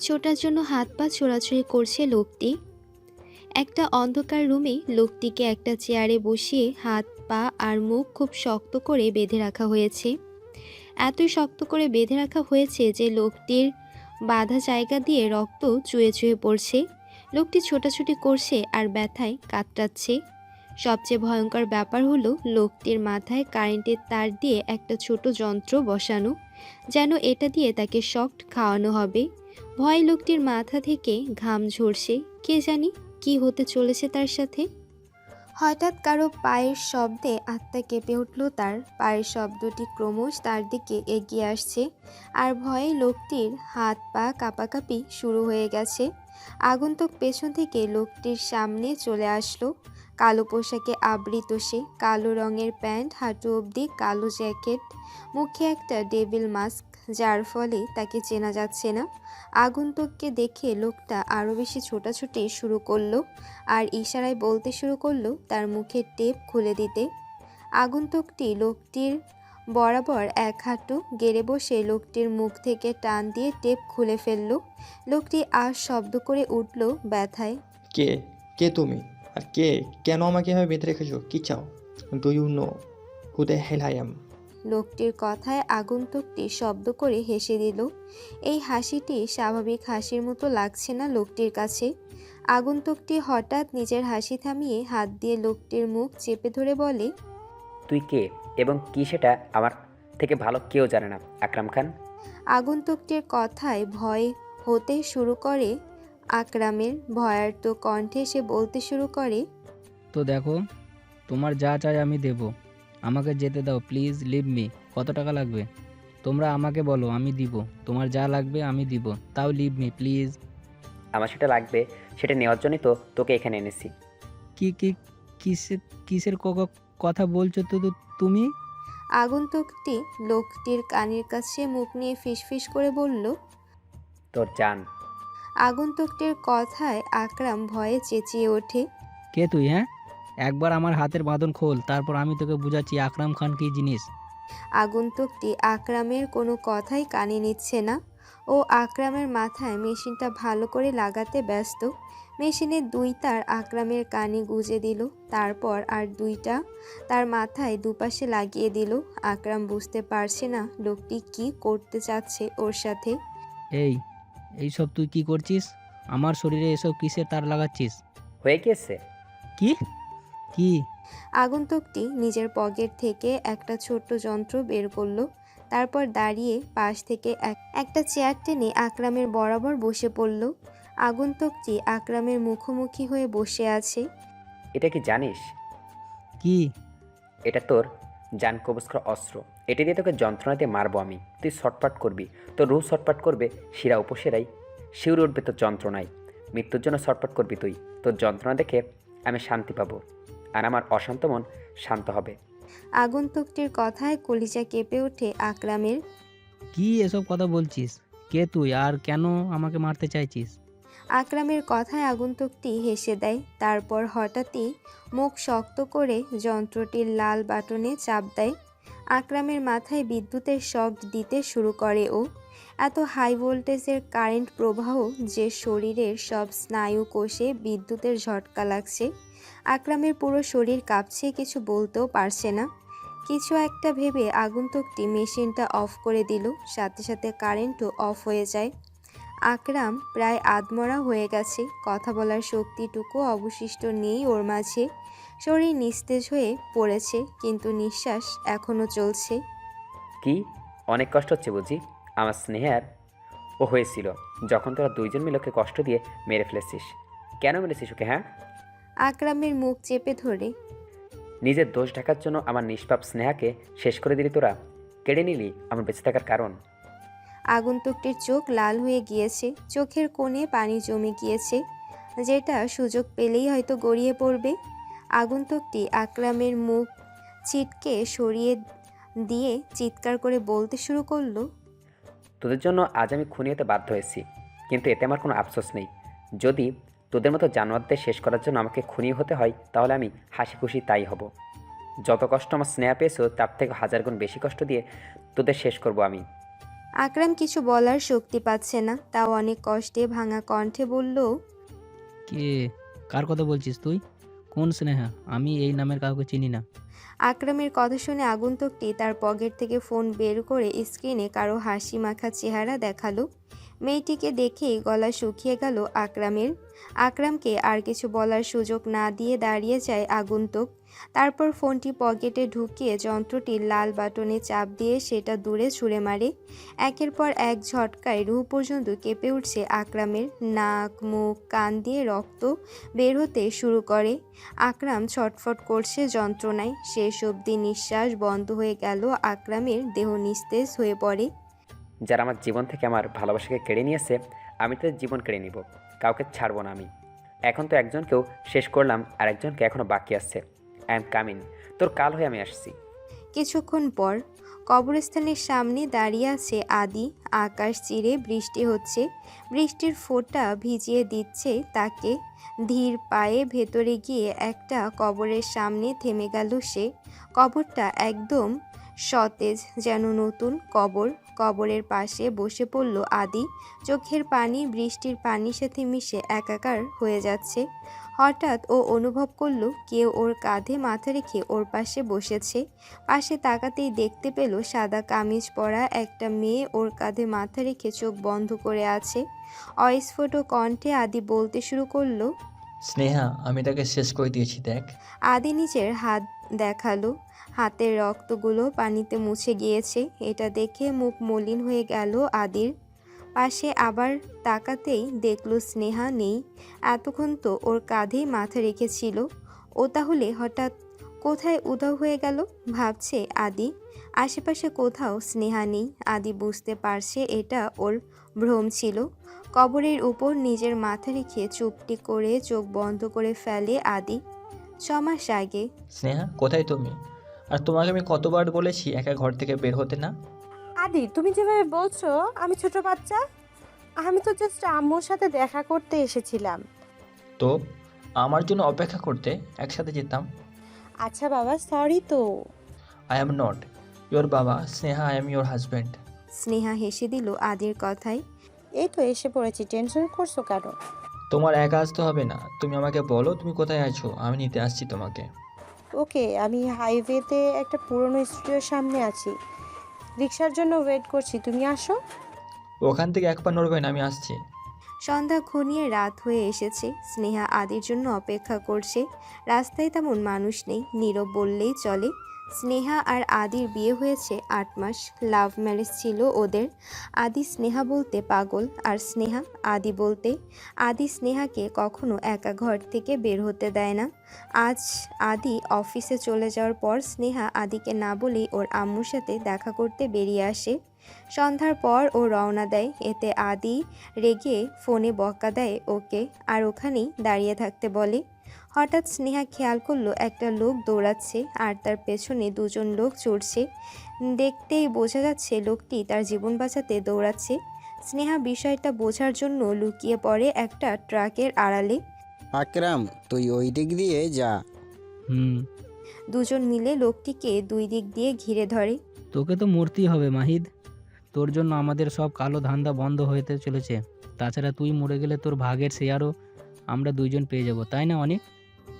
ছোটার জন্য হাত পা ছোড়াছুড়ি করছে লোকটি। একটা অন্ধকার রুমে লোকটিকে একটা চেয়ারে বসিয়ে হাত পা আর মুখ খুব শক্ত করে বেঁধে রাখা হয়েছে। এতই শক্ত করে বেঁধে রাখা হয়েছে যে লোকটির বাধা জায়গা দিয়ে রক্ত চুয়ে চুয়ে পড়ছে। লোকটি ছোটাছুটি করছে আর ব্যথায় কাতরাচ্ছে। সবচেয়ে ভয়ঙ্কর ব্যাপার হলো লোকটির মাথায় কারেন্টের তার দিয়ে একটা ছোট যন্ত্র বসানো, যেন এটা দিয়ে তাকে শক্ট খাওয়ানো হবে। ভয় লোকটির মাথা থেকে ঘাম ঝরছে, কে জানি কি হতে চলেছে তার সাথে। হঠাৎ কারও পায়ের শব্দে আত্মা কেঁপে উঠল তার। পায়ের শব্দটি ক্রমশ তার দিকে এগিয়ে আসছে আর ভয়ে লোকটির হাত পা কাঁপাকাঁপি শুরু হয়ে গেছে। আগন্তুক পেছন থেকে লোকটির সামনে চলে আসলো। কালো পোশাকে আবৃত সে, কালো রঙের প্যান্ট, হাঁটু অবধি কালো জ্যাকেট, মুখে একটা ডেভিল মাস্ক যার ফলে তাকে চেনা যাচ্ছে না। আগন্তুককে দেখে লোকটা আরও বেশি ছোটাছুটি শুরু করল আর ইশারায় বলতে শুরু করল তার মুখের টেপ খুলে দিতে। আগন্তুকটি লোকটির বরাবর এক হাঁটু গেড়ে বসে লোকটির মুখ থেকে টান দিয়ে টেপ খুলে ফেলল। লোকটি আর শব্দ করে উঠল ব্যথায়। কে? কে তুমি? আর কে? কেন আমাকে এভাবে বেঁধে রেখেছো? কি চাও? Do you know who hell লোকটির কথায় আগন্তুকটি শব্দ করে হেসে দিল। এই হাসিটি স্বাভাবিক হাসির মতো লাগছে না লোকটির কাছে। আগন্তুকটি হঠাৎ নিজের হাসি থামিয়ে হাত দিয়ে লোকটির মুখ চেপে ধরে বলে তুই কে এবং কি সেটা আমার থেকে ভালো কেউ জানে না আকরাম খান? আগন্তুকটির কথায় ভয় হতে শুরু করে। আকরামের ভয়ার্ত কণ্ঠে সে বলতে শুরু করে তো দেখো তোমার যা চাই আমি দেব। আমাকে যেতে দাও প্লিজ লিভ মি কত টাকা লাগবে? তোমরা আমাকে বলো আমি দিব। তোমার যা লাগবে আমি দিব। তাও লিভ মি প্লিজ আমার সেটা লাগবে সেটা নেওয়ার জন্যই তো তোকে এখানে এনেছি। কি কি কিসের কিসের ক- ক- কথা বলছো তো তো তুমি? আগন্তুকটি লোকটির কানের কাছে মুখ নিয়ে ফিসফিস করে বলল তোর জান। আগন্তুকটির কথায় আকরাম ভয়ে চেঁচিয়ে ওঠে। কে তুই হ্যাঁ? একবার আমার হাতের বাঁধন খোল তারপর আমি তোকে বুঝাচ্ছি আকরাম খান কি জিনিস। আগন্তুকটি আকরামের কোনো কথাই কানে নিচ্ছে না। ও আকরামের মাথায় মেশিনটা ভালো করে লাগাতে ব্যস্ত। মেশিনের দুই তার আকরামের কানে গুজে দিল তারপর আর দুইটা তার মাথায় দুপাশে লাগিয়ে দিল। আকরাম বুঝতে পারছে না লোকটি কি করতে চাচ্ছে ওর সাথে। এই এইসব তুই কি করছিস? আমার শরীরে এসব কিসের তার লাগাচ্ছিস? হয়ে গেছে। কি? কি? আগন্তুকটি নিজের পকেট থেকে একটা ছোট্ট যন্ত্র বের করল তারপর দাঁড়িয়ে পাশ থেকে এক- একটা চেয়ার টেনে আকরামের বরাবর বসে পড়ল। আগন্তুকটি আকরামের মুখোমুখি হয়ে বসে আছে। এটা কি জানিস? কি? এটা তোর জান কবজ করা অস্ত্র। এটা দিয়ে তোকে যন্ত্রণা দিয়ে মারবো আমি। তুই শটপাট করবি। তোর রুহ শটপাট করবে শিরা উপসেরাই শিউরে উঠবে তোর যন্ত্রণায়। মৃত্যুর জন্য শটপাট করবি তুই। তোর যন্ত্রণা দেখে আমি শান্তি পাবো। আর আমার অশান্ত মন শান্ত হবে। আগন্তুকটির কথায় কলিজা কেঁপে ওঠে আকরামের। কি এসব কথা বলছিস? কে তুই? আর কেন আমাকে মারতে চাইছিস? আকরামের কথায় আগন্তুকটি হেসে দেয়। তারপর হঠাৎই মুখ শক্ত করে যন্ত্রটির লাল বাটনে চাপ দেয়। আকরামের মাথায় বিদ্যুতের শক দিতে শুরু করে ও। এত হাই ভোল্টেজের কারেন্ট প্রবাহ যে শরীরের সব স্নায়ু কোষে বিদ্যুতের ঝটকা লাগছে। আকরামের পুরো শরীর কাঁপছে, কিছু বলতেও পারছে না। কিছু একটা ভেবে আগন্তুকটি মেশিনটা অফ করে দিল, সাথে সাথে কারেন্টও অফ হয়ে যায়। আকরাম প্রায় আদমরা হয়ে গেছে, কথা বলার শক্তিটুকু অবশিষ্ট নেই ওর মাঝে। শরীর নিস্তেজ হয়ে পড়েছে, কিন্তু নিঃশ্বাস এখনও চলছে। কি? অনেক কষ্ট হচ্ছে বুঝি? আমার স্নেহার? ও হয়েছিল, যখন তোরা দুইজন মিলে ওকে কষ্ট দিয়ে মেরে ফেলেছিস। কেন মেরেছিস ওকে হ্যাঁ? আকরামের মুখ চেপে ধরে। নিজের দোষ ঢাকার জন্য আমার নিষ্পাপ স্নেহাকে শেষ করে দিলি তোরা। কেড়ে নিলি আমার বেঁচে থাকার কারণ। আগন্তুকটির চোখ লাল হয়ে গিয়েছে চোখের কোণে পানি জমে গিয়েছে। যেটা সুযোগ পেলেই হয়তো গড়িয়ে পড়বে। আগন্তুকটি আকরামের মুখ ছিটকে সরিয়ে দিয়ে চিৎকার করে বলতে শুরু করল তোদের জন্য আজ আমি খুনি হতে বাধ্য হয়েছি কিন্তু এতে আমার কোনো আফসোস নেই। যদি তোদের মতো জানোয়ারদের শেষ করার জন্য আমাকে খুনি হতে হয় তাহলে আমি হাসি খুশি তাই হব। যত কষ্ট আমার স্নেহা পেয়েছ তার থেকে হাজার গুণ বেশি কষ্ট দিয়ে তোদের শেষ করব আমি। আকরাম কিছু বলার শক্তি পাচ্ছে না তাও অনেক কষ্টে ভাঙা কণ্ঠে বলল কে? কার কথা বলছিস তুই? কোন স্নেহা? আমি এই নামের কাউকে চিনি না। আকরামের কথা শুনে আগন্তুকটি তার পকেট থেকে ফোন বের করে স্ক্রিনে কারও হাসি মাখা চেহারা দেখাল। মেয়েটিকে দেখেই গলা শুকিয়ে গেল আকরামের। আকরামকে আর কিছু বলার সুযোগ না দিয়ে দাঁড়িয়ে যায় আগন্তুক। তারপর ফোনটি পকেটে ঢুকিয়ে যন্ত্রটির লাল বাটনে চাপ দিয়ে সেটা দূরে ছুঁড়ে মারে। একের পর এক ঝটকায় রুহ পর্যন্ত কেঁপে উঠছে আকরামের। নাক, মুখ, কান দিয়ে রক্ত বের হতে শুরু করে। আকরাম ছটফট করছে যন্ত্রণায়। শেষ অবধি নিঃশ্বাস বন্ধ হয়ে গেল আকরামের দেহ নিস্তেজ হয়ে পড়ে। যারা আমার জীবন থেকে আমার ভালোবাসাকে কেড়ে নিয়েছে, আমি তাদের জীবন কেড়ে নিব। কাউকে ছাড়বো না আমি। এখন তো একজনকেও শেষ করলাম আর একজনকে এখনও বাকি আছে। আই এম কামিং তোর কাল হয়ে আমি আসছি। কিছুক্ষণ পর কবরস্থানের সামনে দাঁড়িয়ে আছে আদি। আকাশ চিরে বৃষ্টি হচ্ছে। বৃষ্টির ফোঁটা ভিজিয়ে দিচ্ছে তাকে। ধীর পায়ে ভেতরে গিয়ে একটা কবরের সামনে থেমে গেল সে। কবরটা একদম সতেজ, যেন নতুন কবর। কবরের পাশে বসে পড়ল আদি। চোখের পানি বৃষ্টির পানির সাথে মিশে একাকার হয়ে যাচ্ছে। হঠাৎ ও অনুভব করল কেউ ওর কাঁধে মাথা রেখে ওর পাশে বসেছে। পাশে তাকাতেই দেখতে পেল সাদা কামিজ পরা একটা মেয়ে ওর কাঁধে মাথা রেখে চোখ বন্ধ করে আছে। অস্ফুট কণ্ঠে আদি বলতে শুরু করল স্নেহা আমি তাকে শেষ করে দিয়েছি দেখ। আদি নিজের হাত দেখাল। হাতের রক্তগুলো পানিতে মুছে গিয়েছে। এটা দেখে মুখ মলিন হয়ে গেল আদির। পাশে আবার তাকাতেই দেখল স্নেহা নেই। এতক্ষণ তো ওর কাঁধেই মাথা রেখেছিল। ও তাহলে হঠাৎ কোথায় উধাও হয়ে গেল? ভাবছে আদি। আশেপাশে কোথাও স্নেহা নেই। আদি বুঝতে পারছে এটা ওর ভ্রম ছিল। কবরের উপর নিজের মাথা রেখে চুপটি করে চোখ বন্ধ করে ফেলে আদি। ছমাস আগে। স্নেহা, কোথায় তুমি? আর তোমাকে আমি কতবার বলেছি একা ঘর থেকে বের হতে না? আদি তুমি যেভাবে বলছো আমি ছোট বাচ্চা আমি তো জাস্ট আম্মুর সাথে দেখা করতে এসেছিলাম। তো আমার জন্য অপেক্ষা করতে একসাথে যেতাম? আচ্ছা বাবা সরি তো। আই অ্যাম নট ইয়োর বাবা Sneha I am your husband Sneha হেসে দিল আদির কথায়। এই তো এসে পড়েছি টেনশন করছ কেন? তোমার একা আসতে হবে না। তুমি আমাকে বলো তুমি কোথায় আছো? আমি নিতে আসছি তোমাকে। ওকে আমি হাইওয়েতে একটা পুরনো স্টুডিওর সামনে আছি। রিক্সার জন্য ওয়েট করছি তুমি আসো। ওখান থেকে এক পা নড়বে না আমি আসছি। সন্ধ্যা ঘনিয়ে রাত হয়ে এসেছে। স্নেহা আদির জন্য অপেক্ষা করছে। রাস্তায় তেমন মানুষ নেই নীরব বললেই চলে। স্নেহা আর আদির বিয়ে হয়েছে আট মাস। লাভ ম্যারেজ ছিল ওদের। আদি স্নেহা বলতে পাগল আর স্নেহা আদি বলতে। আদি স্নেহাকে কখনো একা ঘর থেকে বের হতে দেয় না। আজ আদি অফিসে চলে যাওয়ার পর স্নেহা আদিকে না বলেই ওর আম্মুর সাথে দেখা করতে বেরিয়ে আসে। সন্ধ্যার পর ও রওনা দেয়। এতে আদি রেগে ফোনে বকা দেয় ওকে আর ওখানেই দাঁড়িয়ে থাকতে বলে। হঠাৎ স্নেহা খেয়াল করল একটা লোক দৌড়াচ্ছে আর তার পেছনে দুজন লোক চড়ছে। দেখতেই বোঝা যাচ্ছে লোকটি তার জীবন বাঁচাতে দৌড়াচ্ছে। স্নেহা বিষয়টা বোঝার জন্য লুকিয়ে পড়ে একটা ট্রাকের আড়ালে। আকরাম তুই ওই দিক দিয়ে যা। হুম। দুজন মিলে লোকটিকে দুই দিক দিয়ে ঘিরে ধরে। তোকে তো মরতেই হবে মাহিদ। তোর জন্য আমাদের সব কালো ধান্দা বন্ধ হতে চলেছে। তাছাড়া তুই মরে গেলে তোর ভাগের শেয়ারও আমরা দুইজন পেয়ে যাব তাই না অনেক?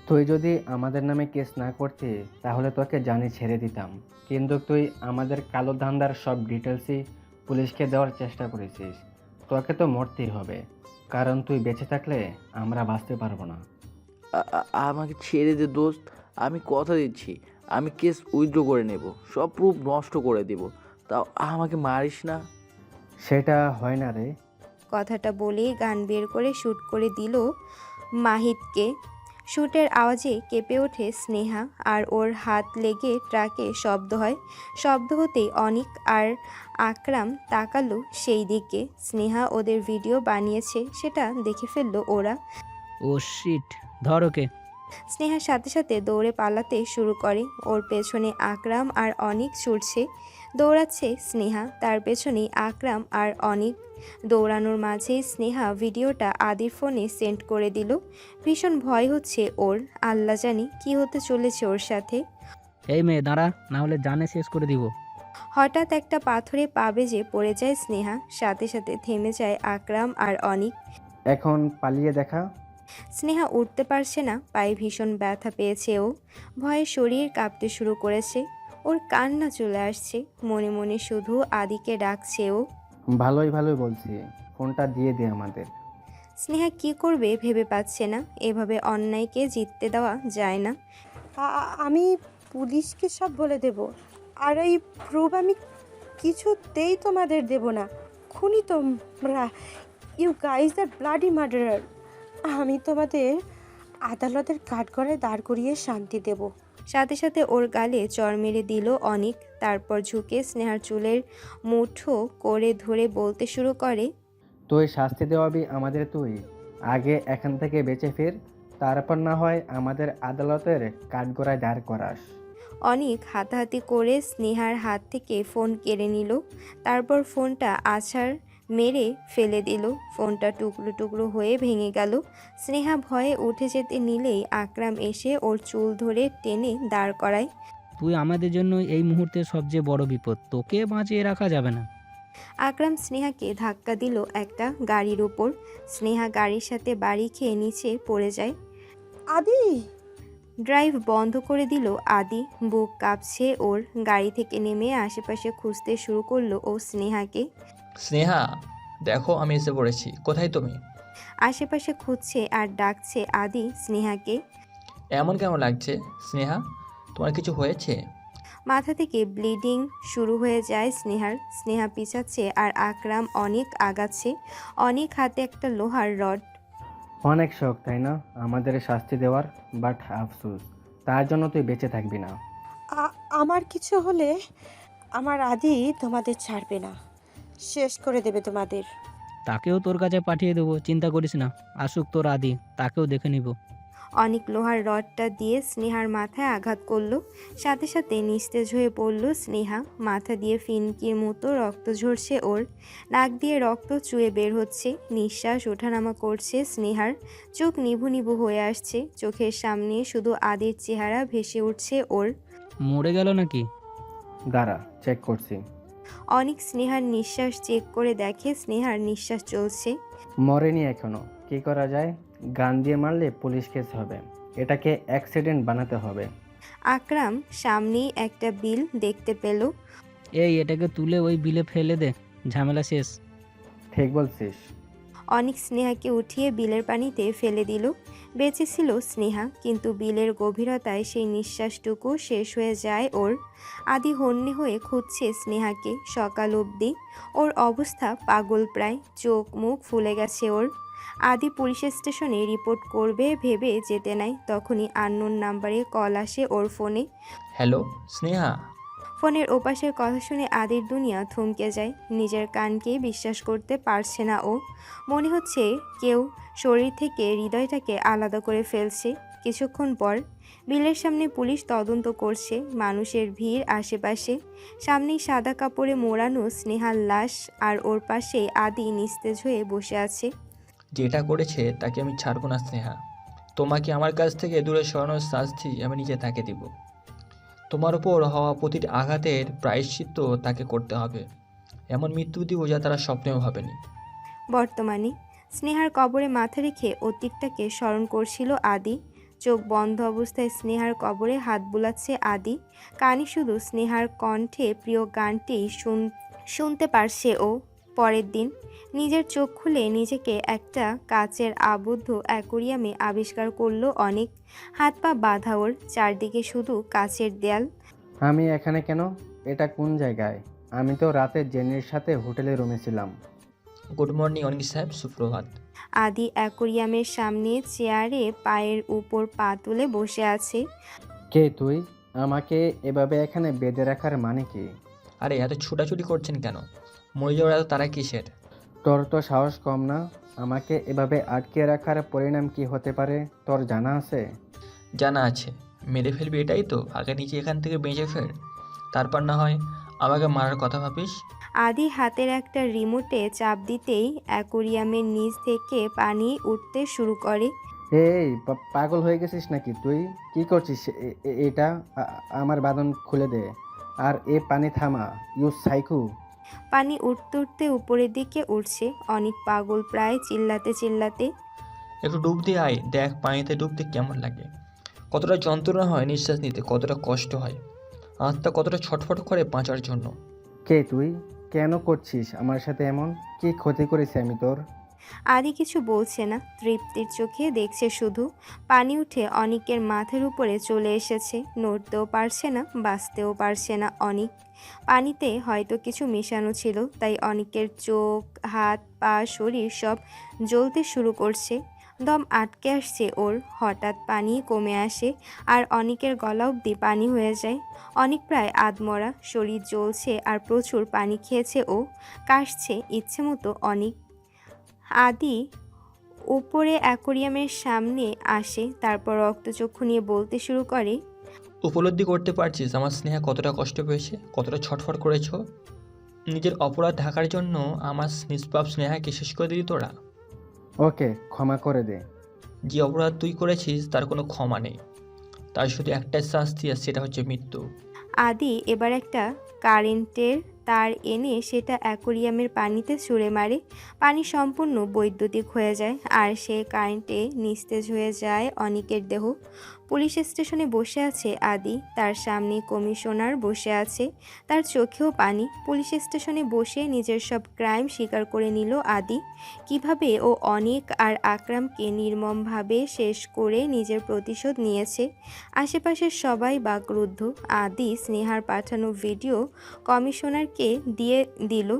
তুই যদি আমাদের নামে কেস না করতি তাহলে তোকে জানি ছেড়ে দিতাম। কিন্তু তুই আমাদের কালো ধান্দার সব ডিটেলসই পুলিশকে দেওয়ার চেষ্টা করেছিস। তোকে তো মরতেই হবে। কারণ তুই বেঁচে থাকলে আমরা বাঁচতে পারব না। আমাকে ছেড়ে দে দোস্ত। আমি কথা দিচ্ছি। আমি কেস উইথড্র করে নেব। সব প্রুফ নষ্ট করে দেব। তাও আমাকে মারিস না? সেটা হয় না রে। কথাটা বলেই গান বের করে শ্যুট করে দিল মাহিদকে শ্যুটের আওয়াজে কেঁপে ওঠে স্নেহা আর ওর হাত লেগে ট্রাকে শব্দ হয়। শব্দ হতেই অনিক আর আকরাম তাকালো সেই দিকে। স্নেহা ওদের ভিডিও বানিয়েছে সেটা দেখে ফেলল ওরা। ও শিট ধর ওকে। স্নেহার সাথে সাথে দৌড়ে পালাতে শুরু করে। ওর পেছনে আকরাম আর অনিক ছুটছে। দৌড়াচ্ছে স্নেহা। তার পেছনেই আকরাম আর অনিক। দৌড়ানোর মাঝেই স্নেহা ভিডিওটা আদির ফোনে সেন্ড করে দিল। ভীষণ ভয় হচ্ছে ওর। আল্লাহ জানি কি হতে চলেছে ওর সাথে। এই মেয়ে দাঁড়া না হলে জানে শেষ করে দিব। হঠাৎ একটা পাথরে পা বেজে পড়ে যায় স্নেহা। সাথে সাথে থেমে যায় আকরাম আর অনিক। এখন পালিয়ে দেখা। স্নেহা উঠতে পারছে না পায়ে ভীষণ ব্যথা পেয়েছে ও। ভয়ে শরীর কাঁপতে শুরু করেছে। ওর কান্না চলে আসছে। মনে মনে শুধু আদিকে ডাকছে ও। ভালোই ভালোই বলছি। ফোনটা দিয়ে দে আমাদের। স্নেহা কি করবে ভেবে পাচ্ছে না। এভাবে অন্যায়কে জিততে দেওয়া যায় না। আ- আমি পুলিশকে সব বলে দেব। আর এই প্রুফ আমি কিছুতেই তোমাদের দেব না। খুনি তোমরা। You guys the bloody murderer. আমি তোমাদের আদালতের কাঠগড়ায় দাঁড় করিয়ে শান্তি দেব। সাথে সাথে ওর গালে চর মেরে দিল অনিক তারপর ঝুঁকে স্নেহার চুলের মুঠো করে ধরে বলতে শুরু করে তুই শাস্তি দেওয়াবি আমাদের তুই আগে এখান থেকে বেঁচে ফির তারপর না হয় আমাদের আদালতের কাঠগড়ায় দাঁড় করাস। অনেক হাতাহাতি করে স্নেহার হাত থেকে ফোন কেড়ে নিল তারপর ফোনটা আছাড় মেরে ফেলে দিল। ফোনটা টুকরো টুকরো হয়ে ভেঙে গেল। স্নেহা ভয়ে উঠে যেতে নিলেই আকরাম এসে ওর চুল ধরে টেনে দাঁড় করায়। তুই আমাদের জন্য এই মুহূর্তে সবচেয়ে বড় বিপদ। তোকে বাঁচিয়ে রাখা যাবে না। আকরাম স্নেহাকে ধাক্কা দিল একটা গাড়ির উপর। স্নেহা গাড়ির সাথে বাড়ি খেয়ে নিচে পড়ে যায়। আদি! ড্রাইভ বন্ধ করে দিল আদি। বুক কাঁপছে ওর। গাড়ি থেকে নেমে আশেপাশে খুঁজতে শুরু করল ও স্নেহাকে। স্নেহা দেখো আমি এসে পড়েছি। কোথায় তুমি? আশেপাশে খুঁজছে আর ডাকছে আদি স্নেহাকে। এমন কেমন লাগছে স্নেহা? তোমার কিছু হয়েছে? মাথা থেকে ব্লিডিং শুরু হয়ে যায় স্নেহার। স্নেহা পিছাচ্ছে আর আকরাম অনেক আগাচ্ছে। অনেক হাতে একটা লোহার রড। অনেক শখ তাই না? আমাদের শাস্তি দেওয়ার বাট আফসোস। তার জন্য তুই বেঁচে থাকবি না। আ- আমার কিছু হলে আমার আদি তোমাদের ছাড়বে না। শেষ করে দেবে তোমাদের। তাকেও তোর কাছে পাঠিয়ে দেবো চিন্তা করিস না। আসুক তোর আদি তাকেও দেখে নিব। অনেক লোহার রডটা দিয়ে স্নেহার মাথায় আঘাত করল। সাথে সাথে নিস্তেজ হয়ে পড়ল স্নেহা। মাথা দিয়ে ফিনকির মতো রক্ত ঝরছে ওর। নাক দিয়ে রক্ত চুয়ে বের হচ্ছে। নিঃশ্বাস ওঠানামা করছে স্নেহার। চোখ নিভু নিভু হয়ে আসছে। চোখের সামনে শুধু আদির চেহারা ভেসে উঠছে ওর। মরে গেল নাকি? দাঁড়া চেক করছি। অনেক স্নেহার নিঃশ্বাস চেক করে দেখে স্নেহার নিঃশ্বাস চলছে। মরেনি এখনও। কি করা যায়? গান দিয়ে মারলে পুলিশ কেস হবে। এটাকে অ্যাক্সিডেন্ট বানাতে হবে। আকরাম সামনেই একটা বিল দেখতে পেল। এই এটাকে তুলে ওই বিলে ফেলে দে। ঝামেলা শেষ। ঠিক বলছিস। অনেক স্নেহাকে উঠিয়ে বিলের পানিতে ফেলে দিল। বেঁচে ছিল স্নেহা, কিন্তু বিলের গভীরতায় সেই নিঃশ্বাসটুকু শেষ হয়ে যায় ওর। আদি হন্যে হয়ে খুঁজছে স্নেহাকে। সকাল অবধি ওর অবস্থা পাগল প্রায়, চোখ মুখ ফুলে গেছে ওর। আদি পুলিশ স্টেশনে রিপোর্ট করবে, ভেবে যেতে নাই। তখনই আননোন নাম্বারে কল আসে ওর ফোনে। হ্যালো, স্নেহা? ফোনের ওপাশের কথা শুনে আদির দুনিয়া থমকে যায়। নিজের কানকে বিশ্বাস করতে পারছে না ও। মনে হচ্ছে কেউ শরীর থেকে হৃদয়টাকে আলাদা করে ফেলছে। কিছুক্ষণ পর বিলের সামনে পুলিশ তদন্ত করছে। মানুষের ভিড় আশেপাশে। সামনেই সাদা কাপড়ে মোড়ানো স্নেহার লাশ আর ওর পাশে আদি নিস্তেজ হয়ে বসে আছে। যেটা করেছে তাকে আমি ছাড়বো না, স্নেহা। তোমাকে আমার কাছ থেকে দূরে সরানোর শাস্তি আমি নিজে তাকে দিব। তোমার ওপর হওয়া প্রতিটি আঘাতের প্রায়শ্চিত্ত তাকে করতে হবে। এমন মৃত্যু দিব যা তারা স্বপ্নেও ভাবেনি। বর্তমানে স্নেহার কবরে মাথা রেখে অতীতটাকে স্মরণ করছিল আদি। চোখ বন্ধ অবস্থায় স্নেহার কবরে হাত বুলাচ্ছে আদি। কানে শুধু স্নেহার কণ্ঠে প্রিয় গানটি শুন শুনতে পারছে ও পরের দিন নিজের চোখ খুলে নিজেকে একটা কাচের আবদ্ধ অ্যাকোরিয়ামে আবিষ্কার করল অনেক। হাত পা বাঁধা ওর চারদিকে শুধু কাচের দেয়াল। আমি এখানে কেন? এটা কোন জায়গায়? আমি তো রাতে জেনের সাথে হোটেলে রুমে ছিলাম। গুড মর্নিং অনিক সাহেব সুপ্রভাত। আদি অ্যাকোরিয়ামের সামনে চেয়ারে পায়ের উপর পা তুলে বসে আছে। কে তুই? আমাকে এভাবে এখানে বেঁধে রাখার মানে কি? আরে এত ছুটাছুটি করছেন কেন? মরে যাওয়ার এত তারা কিসের? তোর তো সাহস কম না। আমাকে এভাবে আটকে রাখার পরিণাম কি হতে পারে? তোর জানা আছে? জানা আছে। মেরে ফেলবি এটাই তো আগে নিজে এখান থেকে বেঁচে ফের। তারপর না হয় আমাকে মারার কথা ভাবিস? আদি হাতের একটা রিমোটে চাপ দিতেই অ্যাকোরিয়ামের নিচ থেকে পানি উঠতে শুরু করে। এই পা- পাগল হয়ে গেছিস নাকি তুই? কি করছিস এ- এ- এটা? আ- আমার বাঁধন খুলে দে। আর এ পানি থামা ইউ সাইকু। পানি উঠতে উঠতে উপরের দিকে উঠছে অনেক পাগল প্রায় চিল্লাতে চিল্লাতে। একটু ডুব দিয়ে আয় দেখ পানিতে ডুবতে কেমন লাগে। কতটা যন্ত্রণা হয় নিঃশ্বাস নিতে কতটা কষ্ট হয়। আত্মা কতটা ছটফট করে বাঁচার জন্য। কে তুই? কেন করছিস আমার সাথে এমন? কি ক্ষতি করেছি আমি তোর? আদি কিছু বলছে না। তৃপ্তির চোখে দেখছে শুধু। পানি উঠে অনিকের মাথার উপরে চলে এসেছে। নড়তেও পারছে না, বাঁচতেও পারছে না অনিক। পানিতে হয়তো কিছু মেশানো ছিল, তাই অনিকের চোখ, হাত, পা, শরীর সব জ্বলতে শুরু করছে। দম আটকে আসছে ওর। হঠাৎ পানি কমে আসে আর অনিকের গলা অবধি পানি হয়ে যায়। অনেক প্রায় আধমরা, শরীর জ্বলছে আর প্রচুর পানি খেয়েছে ও কাশছে। ইচ্ছে মতো অনিক আদি উপরে অ্যাকোরিয়ামের সামনে আসে তারপর রক্তচক্ষু নিয়ে বলতে শুরু করে উপলব্ধি করতে পারছিস আমার স্নেহা কতটা কষ্ট পেয়েছে কতটা ছটফট করেছ? নিজের অপরাধ ঢাকার জন্য আমার নিষ্পাপ স্নেহাকে শেষ করে দিলি তোরা। ওকে ক্ষমা করে দে। যে অপরাধ তুই করেছিস তার কোনো ক্ষমা নেই। তার শুধু একটাই শাস্তি আর সেটা হচ্ছে মৃত্যু। আদি এবার একটা কারেন্টের তার এনে সেটা অ্যাকোরিয়ামের পানিতে ছুঁড়ে মারে। পানি সম্পূর্ণ বৈদ্যুতিক হয়ে যায় আর সে কারেন্টে নিস্তেজ হয়ে যায় অনিকের দেহ। পুলিশ স্টেশনে বসে আছে আদি। তার সামনে কমিশনার বসে আছে। তার চোখেও পানি। পুলিশ স্টেশনে বসে নিজের সব ক্রাইম স্বীকার করে নিল আদি। কীভাবে ও অনেক আর আকরামকে নির্মমভাবে শেষ করে নিজের প্রতিশোধ নিয়েছে? আশেপাশের সবাই বাকরুদ্ধ। আদি স্নেহার পাঠানো ভিডিও কমিশনারকে দিয়ে দিল।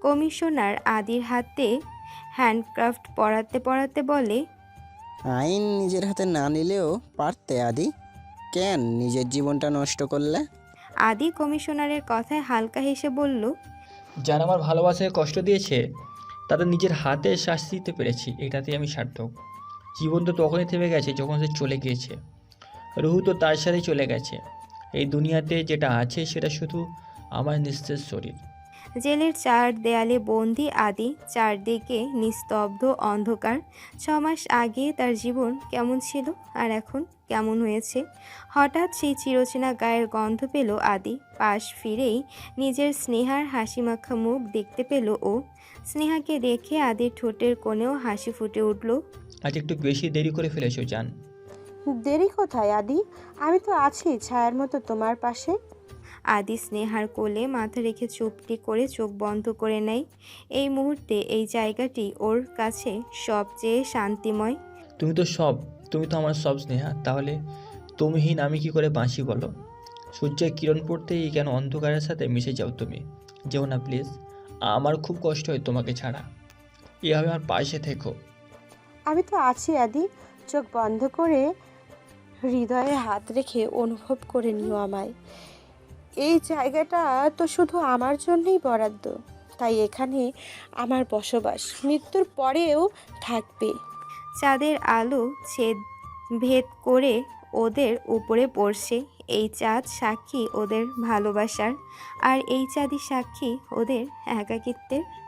কমিশনার আদির হাতে হ্যান্ডক্রাফট পড়াতে পড়াতে বলে আইন নিজের হাতে না নিলেও পারতে আদি। কেন নিজের জীবনটা নষ্ট করলে? আদি কমিশনারের কথায় হালকা হেসে বলল যারা আমার ভালোবাসায় কষ্ট দিয়েছে তাদের নিজের হাতে শাস্তি দিতে পেরেছি এটাতেই আমি সার্থক। জীবন তো তখনই থেমে গেছে যখন সে চলে গিয়েছে। রুহু তো তার সাথে চলে গেছে। এই দুনিয়াতে যেটা আছে সেটা শুধু আমার নিঃশেষ শরীর। জেলের চার দেয়ালে বন্দি আদি চারদিকে নিস্তব্ধ অন্ধকার। ছ মাস আগে তার জীবন কেমন ছিল আর এখন কেমন হয়েছে? হঠাৎ সেই চিরচেনা গায়ের গন্ধ পেল আদি। পাশ ফিরেই নিজের স্নেহার হাসিমাখা মুখ দেখতে পেল ও স্নেহাকে দেখে আদির ঠোঁটের কোণেও হাসি ফুটে উঠল। আজ একটু বেশি দেরি করে ফেলেছো জান। দেরি কোথায় আদি? আমি তো আছি ছায়ার মতো তোমার পাশে। আদি স্নেহার কোলে মাথা রেখে চুপটি করে চোখ বন্ধ করে নেয়। এই মুহূর্তে এই জায়গাটি ওর কাছে সবচেয়ে শান্তিময়। তুমি তো সব তুমি তো আমার সব স্নেহা তাহলে তুমিহীন আমি কি করে বাঁচি বলো? সূর্যের কিরণ পড়তেই কেন অন্ধকারের সাথে মিশে যাও তুমি? যেও না প্লিজ আমার খুব কষ্ট হয় তোমাকে ছাড়া। এভাবে আমার পাশে থেকো। আমি তো আছি আদি চোখ বন্ধ করে হৃদয়ে হাত রেখে অনুভব করে নিও আমায়। এই জায়গাটা তো শুধু আমার জন্যই বরাদ্দ। তাই এখানে আমার বসবাস। মৃত্যুর পরেও থাকবে। চাঁদের আলো ছেদ ভেদ করে ওদের উপরে পড়ছে। এই চাঁদ সাক্ষী ওদের ভালোবাসার। আর এই চাঁদই সাক্ষী ওদের একাকিত্বের